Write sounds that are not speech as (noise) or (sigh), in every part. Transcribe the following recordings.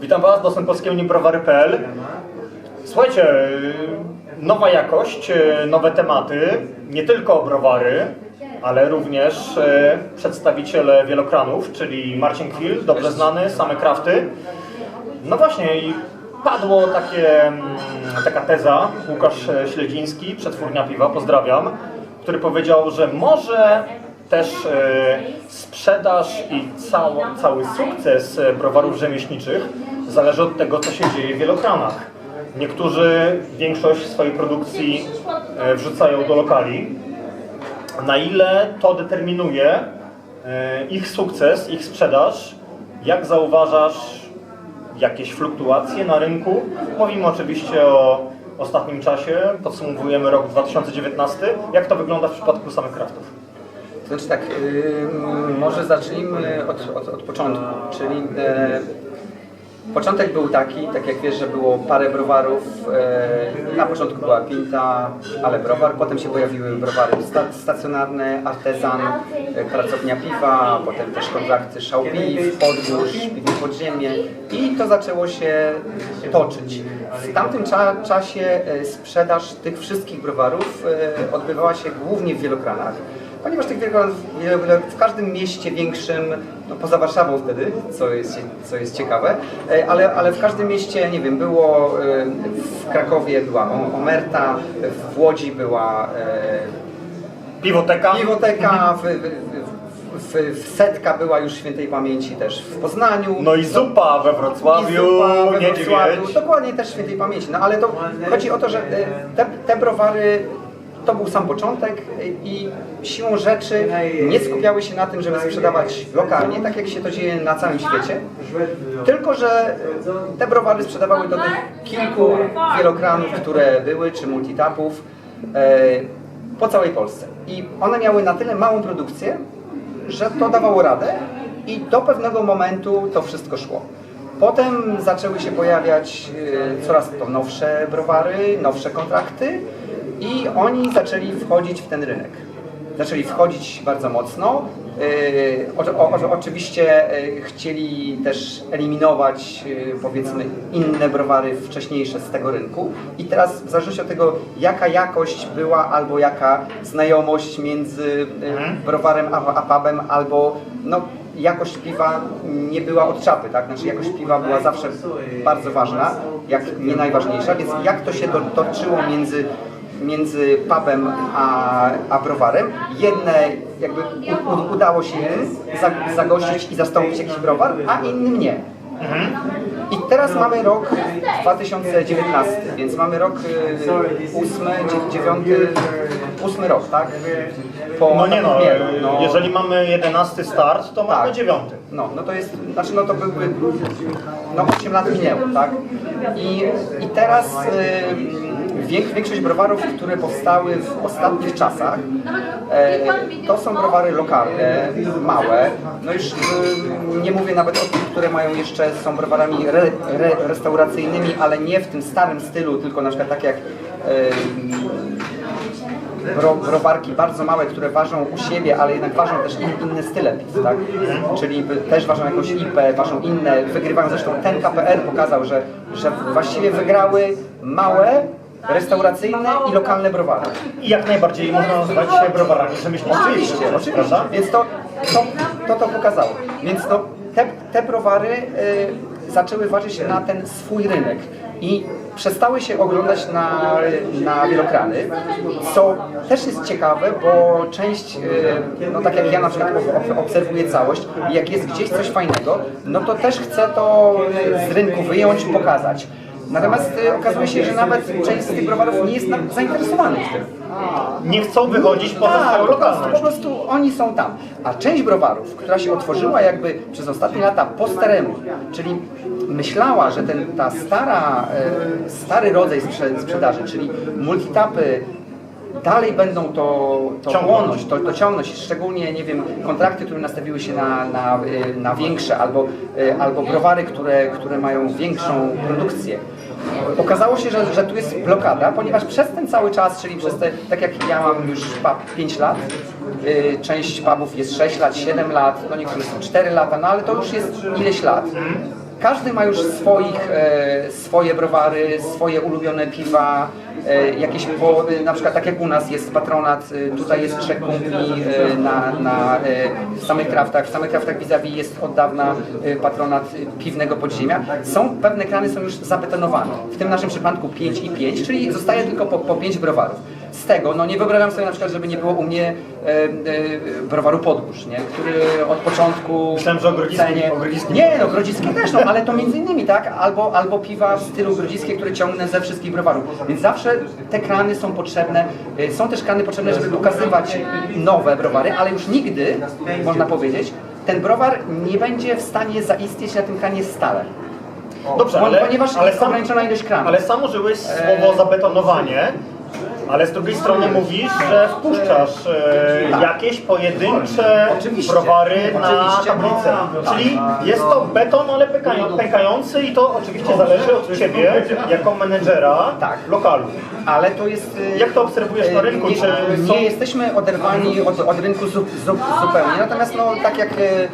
Witam Was, dostęp polskiego browary.pl. Słuchajcie, y, nowa jakość, y, nowe tematy, nie tylko browary, ale również y, przedstawiciele wielokranów, czyli Marcin Kwil, dobrze znany, same krafty. No właśnie i padło takie, mm, taka teza, Łukasz Śledziński, przetwórnia piwa, pozdrawiam, który powiedział, że może też e, sprzedaż i cało, cały sukces e, browarów rzemieślniczych zależy od tego, co się dzieje w wielokranach. Niektórzy większość swojej produkcji e, wrzucają do lokali. Na ile to determinuje ich sukces, ich sprzedaż? Jak zauważasz jakieś fluktuacje na rynku? Mówimy oczywiście o ostatnim czasie, podsumowujemy rok 2019. Jak to wygląda w przypadku samych kraftów? Znaczy tak, ym, może zacznijmy od, od, od początku, czyli e, początek był taki, tak jak wiesz, że było parę browarów, e, na początku była Pinta, ale browar, potem się pojawiły browary sta, stacjonarne, artezan, e, pracownia piwa, potem też kontrakty szał piw, podróż, piwo podziemie i to zaczęło się toczyć. W tamtym cza, czasie sprzedaż tych wszystkich browarów odbywała się głównie w wielokranach ponieważ tych w każdym mieście większym, no poza Warszawą wtedy, co jest, co jest ciekawe, e, ale, ale w każdym mieście, nie wiem, było e, w Krakowie była Omerta, w Łodzi była Piwoteka? e, Piwoteka, w, w, w, w Setka była już świętej pamięci też w Poznaniu. No i zupa we Wrocławiu, zupa we niedźwiedź. Wrocławiu, Dokładnie też świętej pamięci. No ale to chodzi o to, że te, te browary to był sam początek i siłą rzeczy nie skupiały się na tym, żeby sprzedawać lokalnie, tak jak się to dzieje na całym świecie. Tylko, że e, te browary sprzedawały do tych kilku wielokranów, które były, czy multitapów e, po całej Polsce. I one miały na tyle małą produkcję, że to dawało radę i do pewnego momentu to wszystko szło. Potem zaczęły się pojawiać e, coraz to nowsze browary, nowsze kontrakty i oni zaczęli wchodzić w ten rynek. Zaczęli wchodzić bardzo mocno. E, o, o, oczywiście e, chcieli też eliminować e, powiedzmy inne browary wcześniejsze z tego rynku i teraz w zależności od tego jaka jakość była albo jaka znajomość między e, browarem a, a pubem albo no, jakość piwa nie była od czapy, tak? Znaczy jakość piwa była zawsze bardzo ważna, jak nie najważniejsza, więc jak to się toczyło między, między pubem a, a browarem, jedne jakby u, u, udało się zagościć i zastąpić jakiś browar, a innym nie. I teraz mamy rok 2019, więc mamy rok y, ósmy, dzie- dziewiąty, ósmy rok, tak? Po No nie no, premieru, no. jeżeli mamy 11 start, to mamy Tak. 9. No, no to jest, znaczy no to byłby, no 8 lat minęło, tak? I, i teraz y, większość browarów, które powstały w ostatnich czasach, e, to są browary lokalne, małe, no już y, nie mówię nawet o tych, które mają jeszcze, są browarami re, re, restauracyjnymi, ale nie w tym starym stylu, tylko na przykład tak jak bro, browarki bardzo małe, które ważą u siebie, ale jednak ważą też in, inne style piw, tak? Czyli też ważą jakąś IP, ważą inne, wygrywają zresztą ten KPR pokazał, że, że właściwie wygrały małe, restauracyjne i lokalne browary. I jak najbardziej można nazywać się browarami rzemieślniczymi. Oczywiście, oczywiście. Prawda? Więc to to, to, to pokazało. Więc to, te, te browary y, zaczęły ważyć na ten swój rynek i przestały się oglądać na, na wielokrany, co też jest ciekawe, bo część, y, no tak jak ja na przykład ob- obserwuję całość jak jest gdzieś coś fajnego, no to też chcę to y, z rynku wyjąć, pokazać. Natomiast y, okazuje się, że nawet część z tych browarów nie jest zainteresowanych tym. Nie chcą wychodzić poza Tak, swoją po prostu, po lokalność. prostu oni są tam. A część browarów, która się otworzyła jakby przez ostatnie lata po staremu, czyli myślała, że ten, ta stara, e, stary rodzaj sprze sprzedaży, czyli multitapy, dalej będą to, to Ciągnąć. to, to ciągnąć, szczególnie, nie wiem, kontrakty, które nastawiły się na, na, y, na większe, albo, y, albo browary, które, które mają większą produkcję. Okazało się, że, że tu jest blokada, ponieważ przez ten cały czas, czyli przez te, tak jak ja mam już pub 5 lat, y, część pubów jest 6 lat, 7 lat, no niektóre są 4 lata, no ale to już jest ileś lat. Każdy ma już swoich, e, swoje browary, swoje ulubione piwa, e, jakieś na przykład tak jak u nas jest patronat, e, tutaj jest trzech kumpli e, na, na e, samych kraftach, w samych kraftach vis-a-vis jest od dawna e, patronat e, piwnego podziemia. Są, pewne krany są już zabetonowane, w tym naszym przypadku 5 i 5, czyli zostaje tylko po, po 5 browarów. Z tego, no nie wyobrażam sobie na przykład, żeby nie było u mnie e, e, browaru Podgórz, nie? który od początku Myślałem, że o Grodziskim- cenie- o Grodziskim. Nie, no grodziskie też, no ale to między innymi, tak? Albo, albo piwa w stylu grodziskie, które ciągnę ze wszystkich browarów. Więc zawsze te krany są potrzebne. Y, Są też krany potrzebne, żeby pokazywać nowe browary, ale już nigdy, można powiedzieć, ten browar nie będzie w stanie zaistnieć na tym kranie stale. Dobrze, Bo- ale, ponieważ ale jest ograniczona ilość kranów. Ale sam użyłeś słowo zabetonowanie, ale z drugiej strony mówisz, że wpuszczasz e, jakieś pojedyncze browary na tablicę. Czyli jest to beton, ale pęka- pękający i to oczywiście zależy od Ciebie jako menedżera Tak. lokalu. Ale to jest... y, Jak to obserwujesz na rynku? Nie, Czy nie są... jesteśmy oderwani od, od rynku zu, zu, zupełnie, natomiast no, tak jak e, e,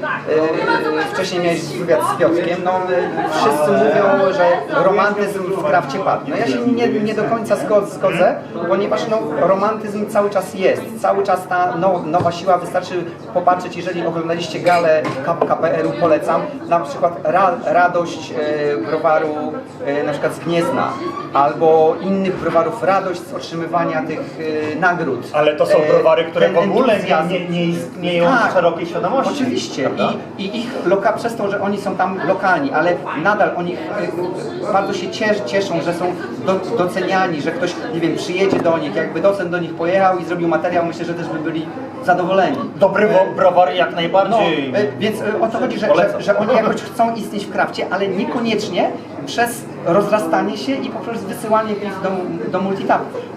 wcześniej miałeś wywiad z Piotrkiem, no, e, wszyscy mówią, że romantyzm w krawcie padł. No ja się nie, nie do końca zgo- zgodzę, ponieważ no, romantyzm cały czas jest, cały czas ta no, nowa siła, wystarczy popatrzeć, jeżeli oglądaliście galę KPR-u, polecam, na przykład ra, radość e, browaru e, na przykład z Gniezna, albo innych browarów, radość z otrzymywania tych e, nagród. Ale to są E, browary, które w ogóle nie, nie, nie istnieją Tak. w szerokiej świadomości. Oczywiście? I, i ich loka przez to, że oni są tam lokalni, ale nadal oni e, bardzo się ciesz, cieszą, że są do, doceniani, że ktoś, nie wiem, przyjedzie do nich, jakby docent do nich pojechał i zrobił materiał, myślę, że też by byli zadowoleni. Dobry wo- browar jak No, najbardziej. e, więc e, o to chodzi, że, Polecam. że, że oni jakoś chcą istnieć w krafcie, ale niekoniecznie przez rozrastanie się i poprzez wysyłanie ich do, do.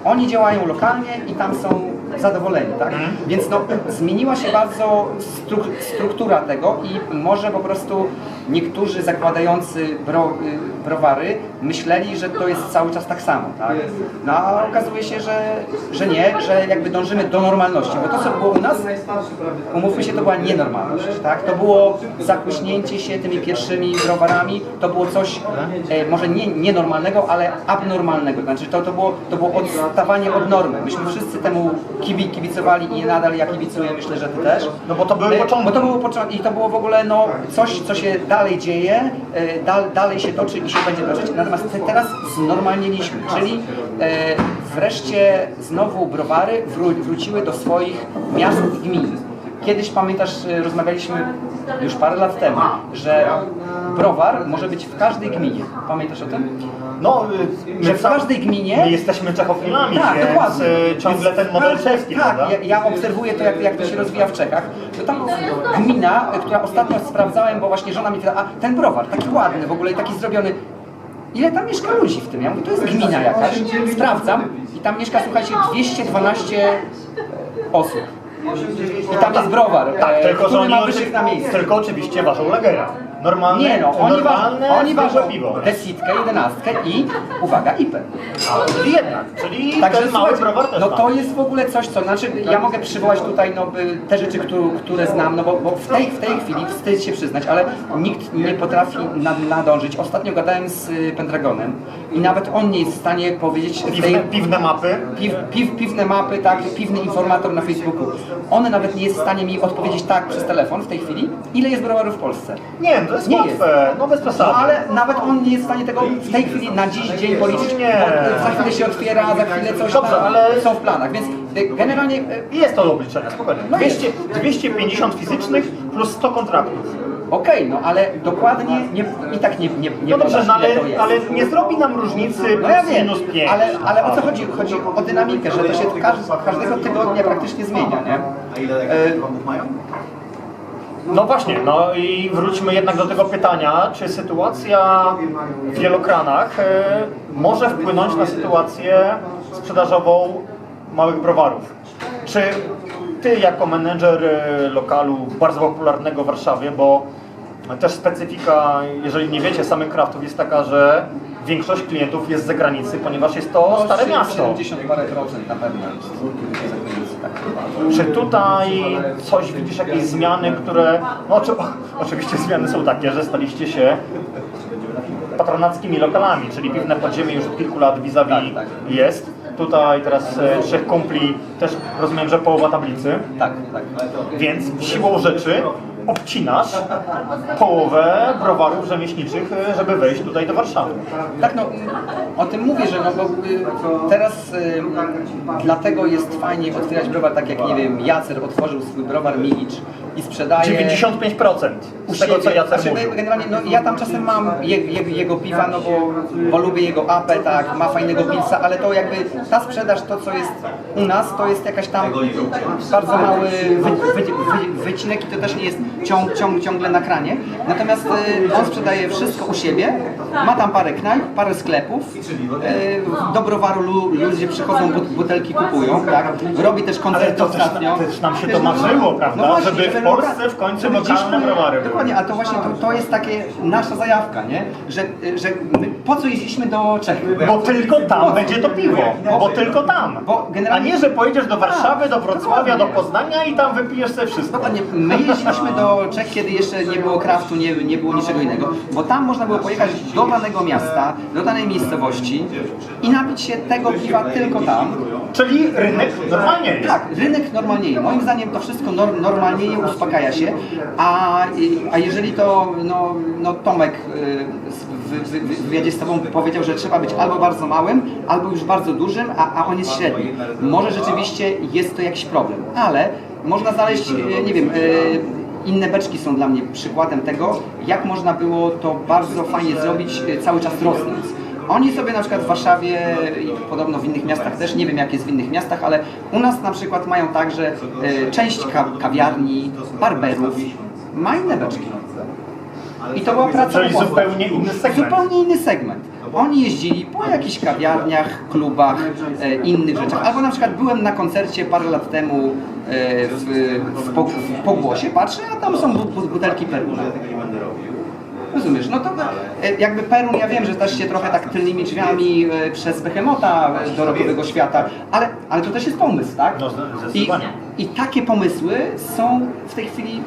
Oni działają lokalnie i tam są zadowoleni, tak? Więc no, zmieniła się bardzo stru, struktura tego i może po prostu niektórzy zakładający bro, y, browary myśleli, że to jest cały czas tak samo, tak? No a okazuje się, że, że nie, że jakby dążymy do normalności, bo to co było u nas, umówmy się, to była nienormalność, tak? To było zakuśnięcie się tymi pierwszymi browarami, to było coś e, może nie nienormalnego, ale abnormalnego, znaczy to, to, było, to było odstawanie od normy. Myśmy wszyscy temu kibi, kibicowali i nadal ja kibicuję, myślę, że ty też. No bo to były początki. Bo to było początki i to było w ogóle no, coś, co się dalej dzieje, e, dal, dalej się toczy i się będzie toczyć, natomiast te, teraz znormalniliśmy, czyli e, wreszcie znowu browary wró, wróciły do swoich miast i gmin. Kiedyś pamiętasz, e, rozmawialiśmy już parę lat temu, że browar może być w każdej gminie. Pamiętasz o tym? No, y, Że w każdej gminie My jesteśmy Czechofilami, tak, więc dokładnie. y, ciągle Więc ten model czeski, Tak, prawda? ja, ja obserwuję to, jak, jak to się rozwija w Czechach. To tam gmina, y, która ostatnio sprawdzałem, bo właśnie żona mi pyta, a ten browar, taki ładny w ogóle i taki zrobiony. Ile tam mieszka ludzi w tym? Ja mówię, to jest gmina jakaś. Sprawdzam i tam mieszka, słuchajcie, 212 osób. I tam jest browar, Tak, e, tylko że który ma wyżych na miejscu. Tylko oczywiście ważą Legera. Normalne, Nie no, oni, wa normalne oni ważą piwo. desitkę, jedenastkę i, uwaga, IPę. A, czyli jednak, czyli Także ten mały słuchajcie, browar też no ma. to jest w ogóle coś, co, znaczy ja mogę przywołać tutaj no, by- te rzeczy, które, które znam, no bo, bo w, tej, w tej chwili wstyd się przyznać, ale nikt nie potrafi nad, nadążyć. Ostatnio gadałem z y, Pendragonem i nawet on nie jest w stanie powiedzieć w tej, Piwne, piwne mapy. piw, piw, piwne mapy, tak, piwny informator na Facebooku. On nawet nie jest w stanie mi odpowiedzieć tak przez telefon w tej chwili, ile jest browarów w Polsce. Nie, to jest Nie łatwe, no bez przesady. No ale nawet on nie jest w stanie tego w tej chwili na dziś dzień policzyć. Nie. Bo Za chwilę się otwiera, za chwilę coś Dobrze, tam ale- są w planach, więc y, generalnie y, Jest to do obliczenia, spokojnie. No 200, 250 fizycznych plus 100 kontraktów. okej, no ale dokładnie nie, i tak nie, nie, nie No dobrze, podasz, no ale, jest. ale nie zrobi nam różnicy no ja wiem, minus 5. ale, ale o co chodzi? Chodzi o dynamikę, że to się każdy, każdego tygodnia praktycznie zmienia, nie? A ile E, ekranów mają? No właśnie, no i wróćmy jednak do tego pytania, czy sytuacja w wielokranach e, może wpłynąć na sytuację sprzedażową małych browarów? Czy ty jako menedżer e, lokalu bardzo popularnego w Warszawie, bo też specyfika, jeżeli nie wiecie, samych kraftów jest taka, że większość klientów jest z zagranicy, ponieważ jest to stare miasto. 70 parę procent na pewno jest Czy tutaj coś widzisz, jakieś zmiany, które... No oczy, (laughs) oczywiście zmiany są takie, że staliście się patronackimi lokalami, czyli piwne podziemie już od kilku lat vis-a-vis Tak, jest. Tutaj teraz e, trzech kumpli, też rozumiem, że połowa tablicy, Tak, tak. więc siłą rzeczy obcinasz połowę browarów rzemieślniczych, żeby wejść tutaj do Warszawy. Tak, no o tym mówię, że no bo y, teraz y, dlatego jest fajnie otwierać browar tak jak, nie wiem, Jacer otworzył swój browar Milicz i sprzedaje... 95% u z tego, co. Jacer Znaczy, mówił. my Generalnie, no ja tam czasem mam je, je, jego piwa, no bo, bo lubię jego apę, tak, ma fajnego pilsa, ale to jakby ta sprzedaż, to co jest u nas, to jest jakaś tam bardzo mały wy, wy, wy, wycinek i to też nie jest ciąg, ciąg, ciągle na kranie. Natomiast y, on sprzedaje wszystko u siebie, ma tam parę knajp, parę sklepów, y, do browaru lu, ludzie przychodzą, but, butelki kupują, tak, robi też Ale koncerty to też, ostatnio. też nam się to no, marzyło, no prawda? właśnie, żeby Polsce w końcu lokalne browary były. Dokładnie, ale to właśnie to, to jest takie nasza zajawka, nie? Że, że my, po co jeździliśmy do Czech? Bo tylko tam będzie to piwo, bo tylko tam. Bo A generalnie- nie, że pojedziesz do Warszawy, do Tak, Wrocławia, do. Poznania i tam wypijesz sobie wszystko. Dokładnie, my jeździliśmy do Czech, kiedy jeszcze nie było kraftu, nie, nie było niczego innego, bo tam można było pojechać do danego miasta, do danej miejscowości i napić się tego piwa tylko tam. Czyli rynek normalnie jest. Tak, rynek normalnieje. Moim zdaniem to wszystko nor- normalnieje, uspokaja się, a, a jeżeli to no, no Tomek y, w, w, w w wywiadzie z Tobą powiedział, że trzeba być albo bardzo małym, albo już bardzo dużym, a, a on jest średni. Może rzeczywiście jest to jakiś problem, ale można znaleźć, y, nie wiem, y, inne beczki są dla mnie przykładem tego, jak można było to bardzo fajnie zrobić, cały czas rosnąc. Oni sobie na przykład w Warszawie i podobno w innych miastach też, nie wiem jak jest w innych miastach, ale u nas na przykład mają tak, że e, część ka kawiarni, barberów ma inne beczki. I to była praca Czyli umowna. zupełnie inny segment. Zupełnie inny segment. Oni jeździli po jakichś kawiarniach, klubach, e, innych rzeczach. Albo na przykład byłem na koncercie parę lat temu e, w, w, po, w Pogłosie, patrzę, a tam są bu, bu, butelki Peruna. Rozumiesz, no to e, jakby Perun, ja wiem, że też się trochę tak tylnymi drzwiami e, przez Behemota dorobowego świata, ale, ale to też jest pomysł, tak? No, I. I takie pomysły są w tej chwili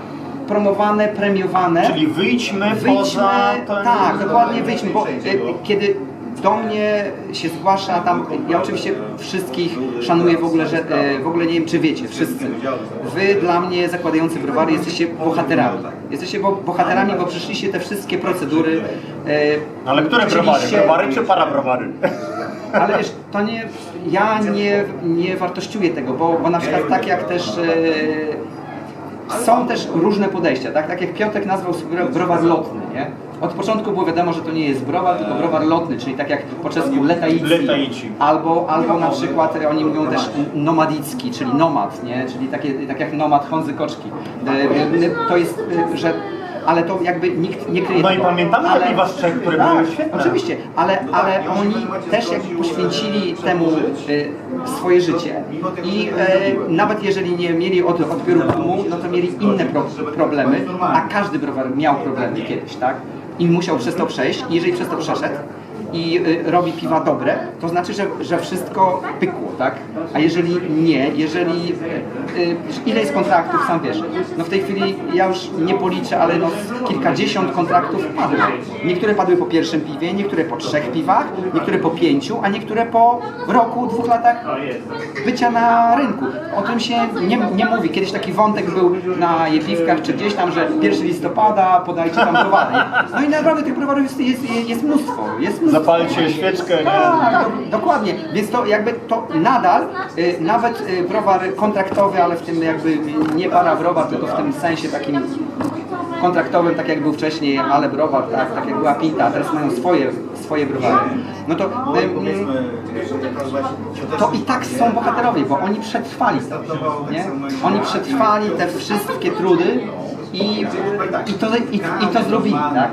promowane, premiowane. Czyli wyjdźmy, Wyjdźmy, poza ten... tak, dokładnie wyjdźmy, bo e, kiedy do mnie się zgłasza tam, ja oczywiście wszystkich szanuję w ogóle, że e, w ogóle nie wiem czy wiecie, wszyscy. Wy dla mnie zakładający browary jesteście bohaterami. Jesteście bo, bohaterami, bo przeszliście te wszystkie procedury. e, Ale które browary? Browary czy parabrowary? ale wiesz, to nie, ja nie, nie wartościuję tego, bo, bo na przykład tak jak też e, są też różne podejścia, tak? Tak jak Piotrek nazwał browar lotny, nie? Od początku było wiadomo, że to nie jest browar, tylko browar lotny, czyli tak jak po czesku letaici. Letaici. Albo, albo na przykład e, oni mówią też nomadicki, czyli nomad, nie? Czyli takie, tak jak nomad Honzy Koczki. E, e, To jest, e, że ale to jakby nikt nie kryje No i pamiętamy te piwa z Czech, które tak, były świetne. Oczywiście, ale, ale oni też jakby poświęcili temu e, swoje życie i e, nawet jeżeli nie mieli od, odbioru tłumu, no to mieli inne pro, problemy, a każdy browar miał problemy kiedyś, tak? I musiał przez to przejść i jeżeli przez to przeszedł i y, robi piwa dobre, to znaczy, że, że wszystko pykło, tak? A jeżeli nie, jeżeli... Y, y, ile jest kontraktów, sam wiesz. No w tej chwili ja już nie policzę, ale no kilkadziesiąt kontraktów padło. Niektóre padły po pierwszym piwie, niektóre po trzech piwach, niektóre po pięciu, a niektóre po roku, dwóch latach bycia na rynku. O tym się nie, nie mówi. Kiedyś taki wątek był na jepiwkach czy gdzieś tam, że 1 listopada podajcie tam browary. nie? No i naprawdę tych browarów jest, jest, jest mnóstwo. Jest mnóstwo. Zapalcie świeczkę, nie? Tak, do, dokładnie. Więc to jakby to nadal, y, nawet y, browar kontraktowy, ale w tym jakby nie para browar, tylko w tym sensie takim kontraktowym, tak jak był wcześniej, ale browar, tak, tak jak była Pinta, a teraz mają swoje, swoje browary. No to, y, y, to i tak są bohaterowie, bo oni przetrwali to, nie? Oni przetrwali te wszystkie trudy i, i, to, i, i to zrobili, tak?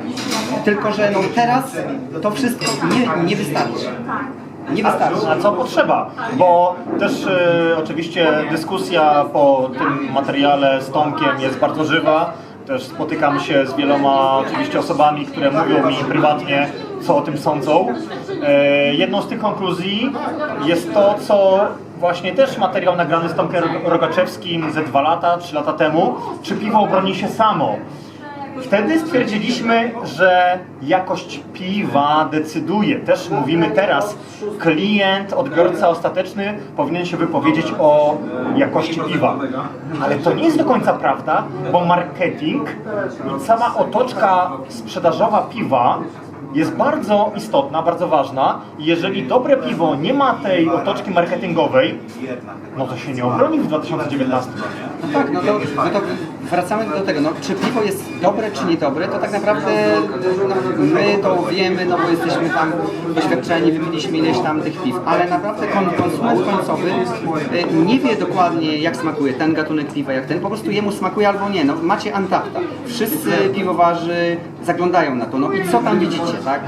Tylko, że no teraz to wszystko nie, nie wystarczy. Nie wystarczy. A co potrzeba? Bo też e, oczywiście dyskusja po tym materiale z Tomkiem jest bardzo żywa. Też spotykam się z wieloma oczywiście osobami, które mówią mi prywatnie, co o tym sądzą. E, jedną z tych konkluzji jest to, co właśnie też materiał nagrany z Tomkiem Rogaczewskim ze dwa lata, trzy lata temu, czy piwo obroni się samo. Wtedy stwierdziliśmy, że jakość piwa decyduje. Też mówimy teraz, klient, odbiorca ostateczny powinien się wypowiedzieć o jakości piwa. Ale to nie jest do końca prawda, bo marketing i cała otoczka sprzedażowa piwa jest bardzo istotna, bardzo ważna. Jeżeli dobre piwo nie ma tej otoczki marketingowej, no to się nie obroni w 2019. No tak, no to, no to wracamy do tego, no, czy piwo jest dobre, czy niedobre, to tak naprawdę no, my to wiemy, no bo jesteśmy tam doświadczeni, wypiliśmy ileś tam tych piw, ale naprawdę kon, konsument końcowy y, nie wie dokładnie jak smakuje ten gatunek piwa, jak ten, po prostu jemu smakuje albo nie, no macie Antapta, wszyscy piwowarzy zaglądają na to, no i co tam widzicie, tak?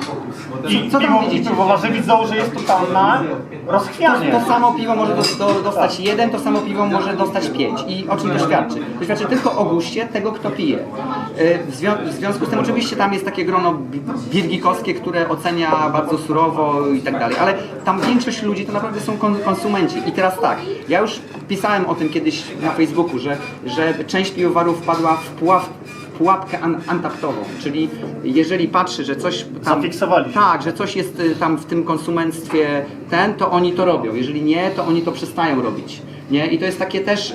I Co tam piwo, i widzicie? piwowarze widzą, że jest totalna rozchwianie. To samo piwo może do, do, dostać jeden, to samo piwo może dostać pięć. I o czym to świadczy? To świadczy tylko o tego, kto pije. Yy, W, zwią- w związku z tym oczywiście tam jest takie grono bi- birgikowskie, które ocenia bardzo surowo i tak dalej, ale tam większość ludzi to naprawdę są kon- konsumenci. I teraz tak, ja już pisałem o tym kiedyś na Facebooku, że, że część piwowarów wpadła w pułap, pułapkę an, antaptową, czyli jeżeli patrzy, że coś tam... Zafiksowali. Tak, że coś jest y, tam w tym konsumenctwie ten, to oni to robią. Jeżeli nie, to oni to przestają robić. Nie? I to jest takie też,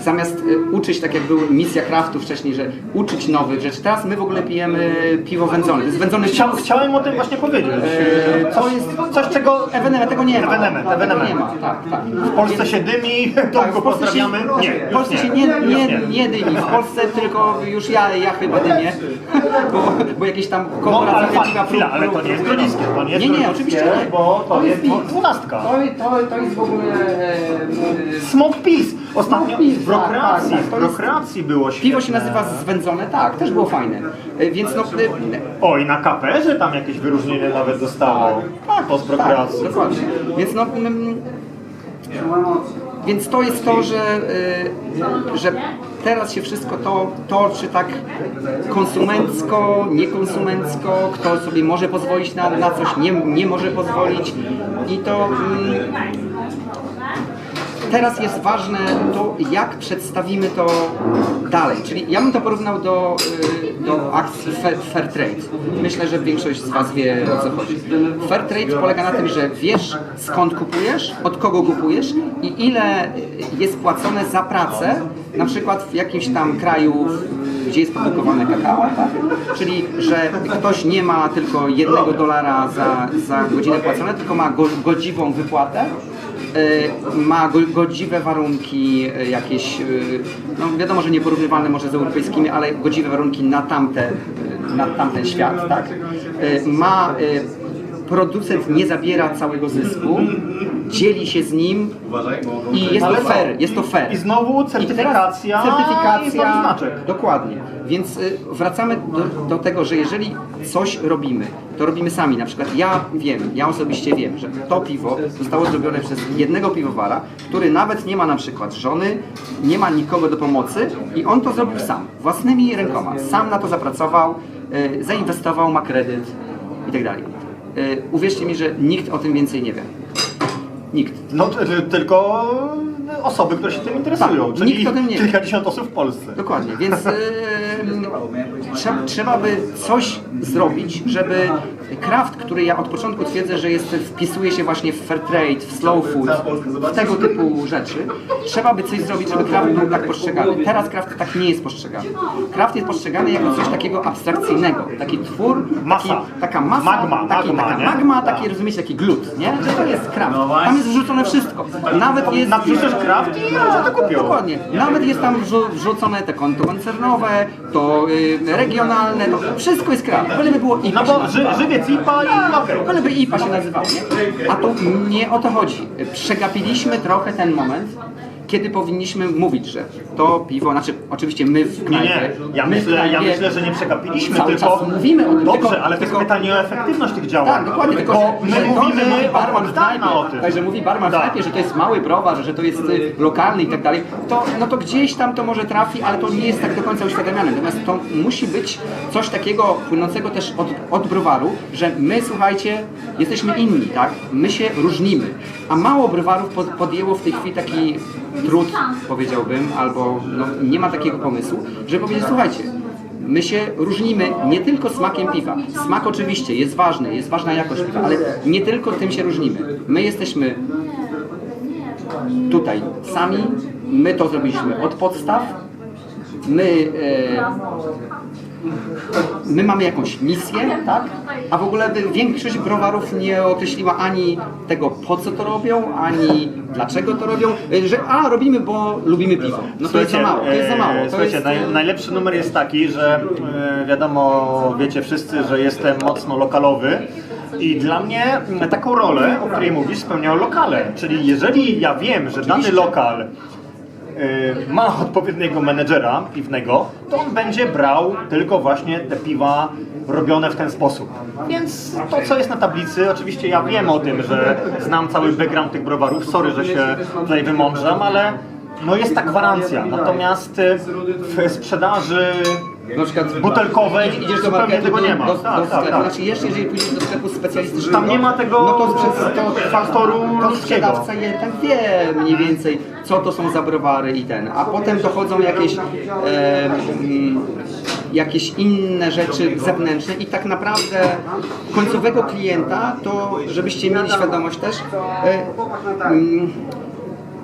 zamiast y, uczyć, tak jak był misja craftu wcześniej, że uczyć nowych rzeczy. Teraz my w ogóle pijemy piwo wędzone. To jest wędzony Chcia, chciałem o tym właśnie powiedzieć. Eee, Coś, coś czego Ewenement tego nie ma. Ewenement, ewenement. nie ma, tak, tak. w Polsce się dymi, (laughs) Tak, Tomku w Polsce się. Nie, w Polsce się nie, nie, nie dymi. W Polsce tylko już ja, ja chyba dymię, (laughs) bo, bo jakieś tam No ale korporacyjne piwa fa- chwila, ale to nie jest grodziskie, to nie jest Nie, oczywiście nie. bo to jest piwo. dwunastka. To, to, to jest w ogóle... E, Smoke Peace. Ostatnio Peace, w prokreacji, tak, tak, tak, w było świetne. Piwo się nazywa zwędzone, tak, też było fajne. E, Więc no... e, O, i na kaperze tam jakieś wyróżnienie nawet dostało. Tak, to z Tak, prokreacji. dokładnie. Więc no... mm, Więc to jest to, że, y, że teraz się wszystko to toczy tak konsumencko, niekonsumencko, kto sobie może pozwolić na, na coś, nie, nie może pozwolić. I to mm, teraz jest ważne to, jak przedstawimy to dalej. Czyli ja bym to porównał do, y, do akcji fair, fair trade. Myślę, że większość z Was wie o co chodzi. Fair trade polega na tym, że wiesz skąd kupujesz, od kogo kupujesz i ile jest płacone za pracę, na przykład w jakimś tam kraju, gdzie jest produkowane kakao. Tak? Czyli, że ktoś nie ma tylko jednego dolara za, za godzinę płacone, tylko ma go, godziwą wypłatę ma go- godziwe warunki e, jakieś, e, no wiadomo, że nieporównywalne może z europejskimi, ale godziwe warunki na, tamte, na tamten świat, tak? Ma producent nie zabiera całego zysku, dzieli się z nim i jest to fair, jest to fair. I znowu I teraz certyfikacja certyfikacja, i znaczek. Dokładnie. Więc y, wracamy do, do tego, że jeżeli coś robimy, to robimy sami. Na przykład ja wiem, ja osobiście wiem, że to piwo zostało zrobione przez jednego piwowara, który nawet nie ma na przykład żony, nie ma nikogo do pomocy i on to zrobił sam, własnymi rękoma. Sam na to zapracował, y, zainwestował, ma kredyt i tak dalej. Y, Uwierzcie mi, że nikt o tym więcej nie wie. Nikt. No tylko osoby, które się tym interesują, Tak, czyli nikt o tym nie wie. kilkadziesiąt osób w Polsce. Dokładnie, więc e, trzeba, trzeba by coś zrobić, żeby kraft, który ja od początku twierdzę, że jest, wpisuje się właśnie w fair trade, w slow food, w tego typu rzeczy, trzeba by coś zrobić, żeby kraft był tak postrzegany. Teraz kraft tak nie jest postrzegany. Kraft jest postrzegany jako coś takiego abstrakcyjnego, taki twór, Masa. taki, taka masa, Magma, taki, magma, taka magma, taki rozumiecie, taki glut, nie? To jest kraft. Tam jest wrzucone wszystko. Nawet jest... Napiszesz kraft i ludzie to kupią. Dokładnie. Nawet jest tam wrzu- wrzucone te konto koncernowe, to y, regionalne, to wszystko jest kraft. Byleby było IPA No bo ży, żywiec IPA i okej. Byleby IPA się nazywało, nie? A tu nie o to chodzi. Przegapiliśmy trochę ten moment, kiedy powinniśmy mówić, że to piwo, znaczy oczywiście my w Nie, knajpie... nie, ja my w myślę, ja knajpie myślę, że nie przegapiliśmy, cały tylko... czas mówimy o tym, Dobrze, tylko- ale to jest tylko- pytanie o efektywność tych działań. Tak, dokładnie, tylko Bo że, że my to, mówimy że mówi barman od w knajpie, o tym. tak, że mówi barman w Tak. knajpie, że to jest mały browar, że to jest y, lokalny i tak dalej, to, no to gdzieś tam to może trafi, ale to nie jest tak do końca uświadamiane. Natomiast to musi być coś takiego płynącego też od, od browaru, że my, słuchajcie, jesteśmy inni, tak? My się różnimy. A mało browarów pod, podjęło w tej chwili taki trud, powiedziałbym, albo no, nie ma takiego pomysłu, żeby powiedzieć, słuchajcie, My się różnimy nie tylko smakiem piwa. Smak oczywiście jest ważny, jest ważna jakość piwa, ale nie tylko tym się różnimy. My jesteśmy tutaj sami, my to zrobiliśmy od podstaw, my, e, my mamy jakąś misję, tak? A w ogóle większość browarów nie określiła ani tego, po co to robią, ani dlaczego to robią, e, że a, robimy, bo lubimy piwo. No to jest za mało, to jest za mało. e, To Słuchajcie, jest, naj, najlepszy numer jest taki, że e, wiadomo, wiecie wszyscy, że jestem mocno lokalowy. I dla mnie taką rolę, o której mówisz, spełniają lokale. Czyli jeżeli ja wiem, że dany lokal ma odpowiedniego menedżera piwnego, to on będzie brał tylko właśnie te piwa robione w ten sposób. Więc to, co jest na tablicy, oczywiście ja wiem o tym, że znam cały background tych browarów, sorry, że się tutaj wymądrzam, ale no jest ta gwarancja. Natomiast e, w sprzedaży Na przykład butelkowej idziesz do zupełnie marketu, tego do, nie ma. Do, Tak, do tak, sklepu, tak. znaczy jeszcze jeżeli pójdziesz do sklepu specjalistycznego, Tam nie ma tego no to, to, to faktoru to ludzkiego. sprzedawca jednak wie mniej więcej, co to są za browary i ten, a potem dochodzą jakieś e, mm, jakieś inne rzeczy zewnętrzne i tak naprawdę końcowego klienta, to żebyście mieli świadomość też, e, mm,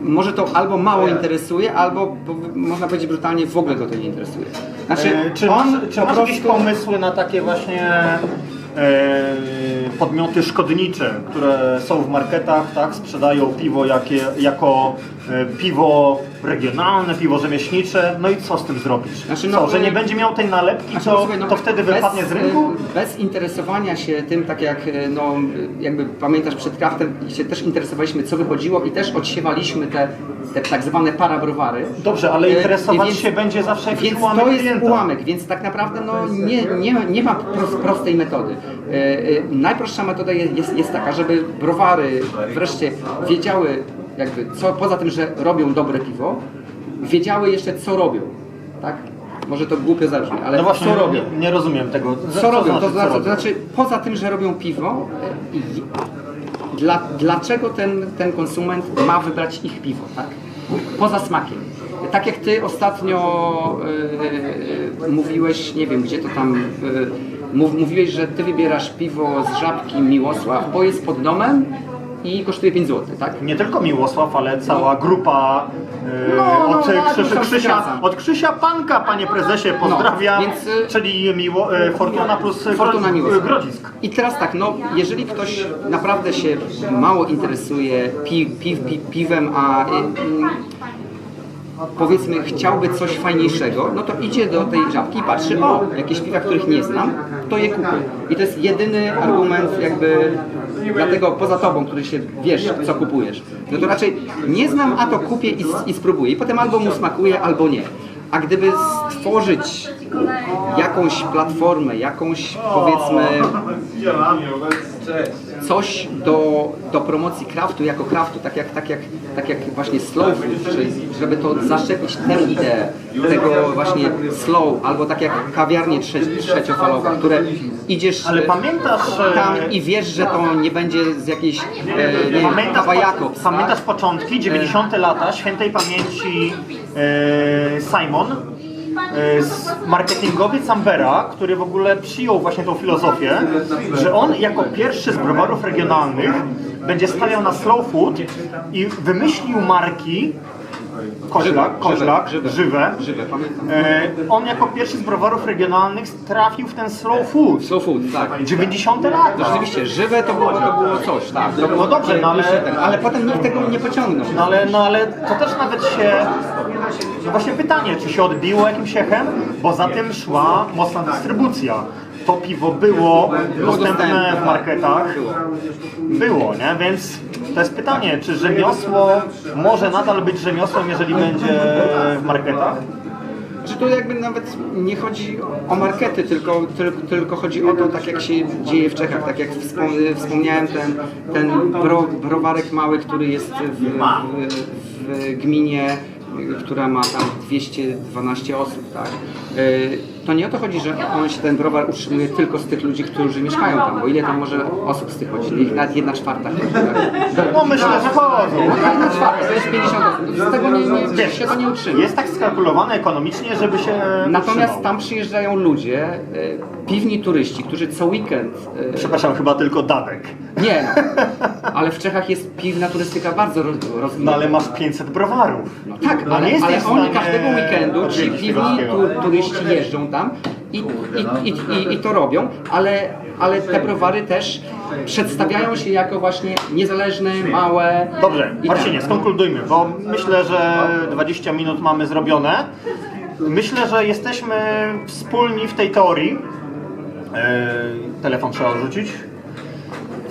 może to albo mało interesuje, albo można powiedzieć brutalnie w ogóle go to nie interesuje. Znaczy, E, Czy on masz, czy masz jakieś prostu- pomysły na takie właśnie e, podmioty szkodnicze, które są w marketach, tak, sprzedają piwo jakie, jako e, piwo regionalne, piwo rzemieślnicze, no i co z tym zrobić? Znaczy, no, co, że nie e, będzie miał tej nalepki, Znaczy, to, no, to wtedy bez, wypadnie z rynku? e, Bez interesowania się tym, tak jak e, no, e, jakby pamiętasz przed kraftem, się też interesowaliśmy, co wychodziło i też odsiewaliśmy te, te tak zwane parabrowary. Dobrze, ale E, interesować więc- się będzie zawsze jakiś Więc ułamek to jest klienta. ułamek, więc tak naprawdę no, nie, nie, nie ma pros, prostej metody. E, e, najprostsza metoda jest, jest, jest taka, żeby browary wreszcie wiedziały, jakby co, poza tym, że robią dobre piwo, wiedziały jeszcze co robią. Tak? Może to głupio zabrzmi, ale No właśnie, co robią? Nie, rozumiem tego. Co robią? To co znaczy, to robią? znaczy, poza tym, że robią piwo, dla, dlaczego ten, ten konsument ma wybrać ich piwo, tak? Poza smakiem. Tak jak ty ostatnio e, mówiłeś, nie wiem gdzie to tam, mów, mówiłeś, że ty wybierasz piwo z żabki Miłosław, bo jest pod domem i kosztuje 5 zł, tak? Nie tylko Miłosław, ale cała grupa e, No, no, od, no, Krzysia, zgadzam. od Krzysia Panka, panie prezesie, pozdrawiam. więc, y- czyli miło, e, Fortuna plus e, Fortuna Grodzi- Miłosław. Grodzisk. I teraz tak, no jeżeli ktoś naprawdę się mało interesuje pi, pi, pi, piwem, a y, mm, powiedzmy chciałby coś fajniejszego, no to idzie do tej żabki i patrzy, o, jakieś piwa, których nie znam, to je kupię. I to jest jedyny argument jakby dlatego poza tobą, który się wiesz, co kupujesz. No to raczej nie znam, a to kupię i, i spróbuję. I potem albo mu smakuje, albo nie. A gdyby stworzyć jakąś platformę, jakąś powiedzmy coś do, do promocji kraftu jako kraftu, tak jak, tak jak, tak jak właśnie slow food, czyli żeby to zaszczepić tę ideę tego właśnie slow, albo tak jak kawiarnie trze, trzeciofalowe, które idziesz Ale e, pamiętasz, e, tam i wiesz, że to nie będzie z jakiejś e, nie Pamiętasz, Jakobs, pamiętasz tak? początki, 90. lata, świętej pamięci e, Simon, e, marketingowiec Ambera, który w ogóle przyjął właśnie tą filozofię, że on jako pierwszy z browarów regionalnych będzie stawiał na slow food i wymyślił marki Koźlak, Żywe, koźlak, żywe, żywe. Żywe, pamiętam. E, on jako pierwszy z browarów regionalnych trafił w ten slow food. Slow food, tak. 90. No lata. rzeczywiście, żywe to było, to było coś, tak. To było No dobrze, no ale- tego. ale potem nikt tego nie pociągnął. No ale, no ale to też nawet się... No właśnie pytanie, czy się odbiło jakimś echem? Bo za tym szła mocna dystrybucja. To piwo było dostępne w marketach. Było. Nie? Więc to jest pytanie, czy rzemiosło może nadal być rzemiosłem, jeżeli będzie w marketach? Że to jakby nawet nie chodzi o markety, tylko, tylko, tylko chodzi o to, tak jak się dzieje w Czechach, tak jak wspom wspomniałem, ten, ten bro, browarek mały, który jest w, w, w gminie, która ma tam 212 osób, tak? To nie o to chodzi, że on się ten browar utrzymuje tylko z tych ludzi, którzy mieszkają tam, bo ile tam może osób z tych chodzi? Ich nawet jedna czwarta tak? No myślę, że chodzą. No, jedna czwarta, to jest 50 osób, z tego nie, nie, Wiesz, się to nie utrzyma. jest tak skalkulowane ekonomicznie, żeby się Natomiast utrzymał. tam przyjeżdżają ludzie, e, piwni turyści, którzy co weekend. e, Przepraszam, chyba tylko Dadek. Nie no, ale w Czechach jest piwna turystyka bardzo roz- No rozwinięta. ale masz 500 browarów. No tak, No ale, jesteś ale w oni stanie każdego weekendu, ci odwiedzić piwni wszystkiego. tu, turyści jeżdżą tam i, i, i, i, i to robią, ale, ale te browary też przedstawiają się jako właśnie niezależne, małe. Dobrze, i Marcinie, tak. skonkludujmy, bo myślę, że 20 minut mamy zrobione. Myślę, że jesteśmy wspólni w tej teorii. E, telefon trzeba odrzucić.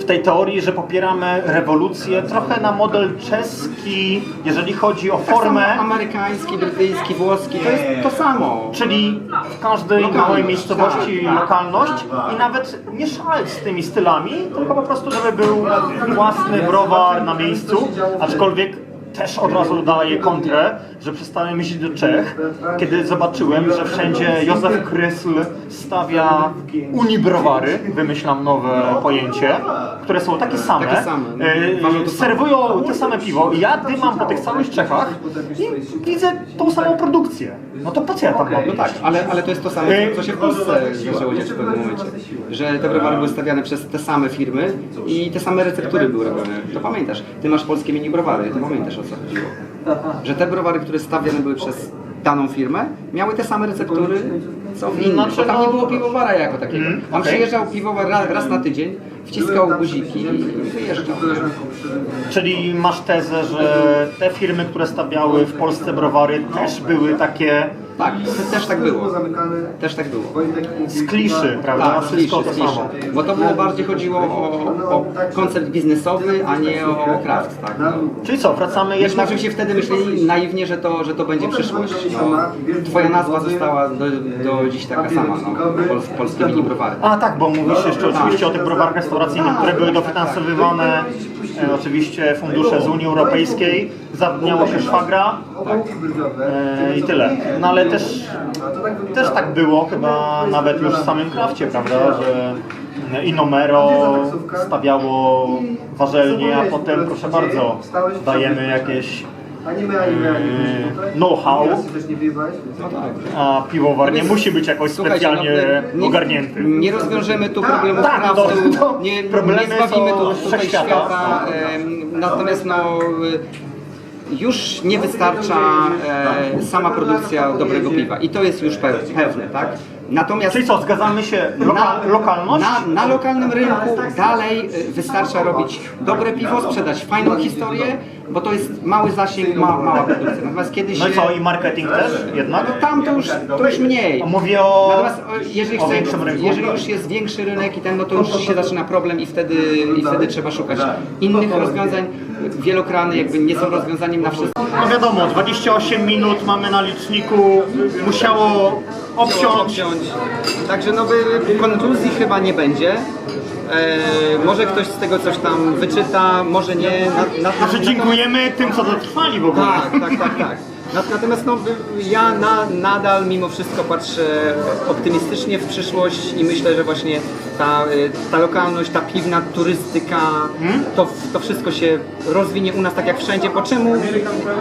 Tej teorii, że popieramy rewolucję trochę na model czeski, jeżeli chodzi o Tak samo formę. amerykański, brytyjski, włoski, to jest to samo. Czyli w każdej Lokalność, małej miejscowości tak, tak. lokalność i nawet nie szaleć z tymi stylami, tylko po prostu, żeby był własny browar na miejscu, aczkolwiek też od razu daję kontrę, że przestałem myśleć do Czech, kiedy zobaczyłem, że wszędzie Józef Krysl stawia unibrowary, wymyślam nowe pojęcie, które są takie same, Takie same. e, to serwują te same piwo ja dymam po tych samych Czechach i widzę tą samą produkcję. No to po co ja tam mam? No tak, ale, ale to jest to samo, co się w Polsce zaczęło dziać w pewnym momencie. Że te browary były stawiane przez te same firmy i te same receptury były robione. To pamiętasz, ty masz polskie mini browary, to pamiętasz o chodziło. Że te browary, które stawiane były przez daną firmę, miały te same receptury, co w innych. Znaczy, tam no- nie było piwowara jako takiego. Mm, Tam przyjeżdżał piwowar raz, raz na tydzień, wciskał guziki i wyjeżdżał. Czyli masz tezę, że te firmy, które stawiały w Polsce browary też były takie Tak, te- też tak było. Też tak było. z kliszy, prawda? Tak, Wszystko kliszy, to samo. Bo to było bardziej chodziło o, o koncept biznesowy, a nie o craft, tak. Czyli co, wracamy Myśmy jednak... oczywiście wtedy myśleli naiwnie, że to, że to będzie przyszłość. Bo twoja nazwa została do, do dziś taka sama, no. Pol, polskie mini browary. A tak, bo mówisz jeszcze oczywiście o tych browarach restauracyjnych, które były dofinansowywane e, oczywiście fundusze z Unii Europejskiej, zapomniało się szwagra e, i tyle. No ale też, też tak było chyba nawet już w samym krafcie, prawda, że Inomero stawiało warzelnie, a potem proszę bardzo, dajemy jakieś e, know-how, No tak. a piwowar nie musi być jakoś Słuchajcie, specjalnie no, nie, ogarnięty. Nie rozwiążemy tu problemów tak, craftu, to- to nie, problemy nie zbawimy są tu tutaj wszechświata. świata. em, natomiast no, y, już nie wystarcza e, sama produkcja dobrego piwa i to jest już pe- pewne, tak? Natomiast Czyli co, zgadzamy się, loka, lokalność? na, na lokalnym rynku dalej y, wystarcza robić dobre piwo, sprzedać fajną historię, bo to jest mały zasięg, ma, mała produkcja. Natomiast kiedyś No i co, i marketing też jednak? no tam to już, to już mniej. Mówię o, Natomiast o, jeżeli, o chce, większym rynku. jeżeli już jest większy rynek i ten, no to już się zaczyna problem i wtedy, i wtedy trzeba szukać innych rozwiązań. Wielokrany jakby nie są rozwiązaniem na wszystko. No wiadomo, 28 minut mamy na liczniku, musiało obciąć. Także no by konkluzji chyba nie będzie. E, może ktoś z tego coś tam wyczyta, może nie. Na, na, Znaczy dziękujemy tym, co dotrwali w ogóle. Tak, tak, tak, tak. Nat- Natomiast no, ja na, nadal mimo wszystko patrzę optymistycznie w przyszłość i myślę, że właśnie ta, y, ta lokalność, ta piwna turystyka, to, to wszystko się rozwinie u nas tak jak wszędzie. Bo czemu,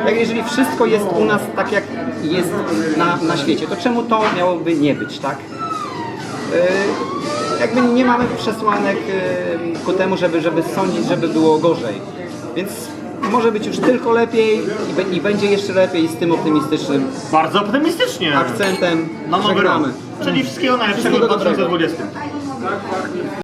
jak jeżeli wszystko jest u nas tak jak jest na, na świecie, to czemu to miałoby nie być, tak? Jakby nie mamy przesłanek y, ku temu, żeby, żeby sądzić, żeby było gorzej. Więc może być już tylko lepiej i, i będzie jeszcze lepiej z tym optymistycznym Bardzo optymistycznie. akcentem. Rok. Żegnamy. Czyli wszystkiego najlepszego w Wszystkiego dobrego. 2020.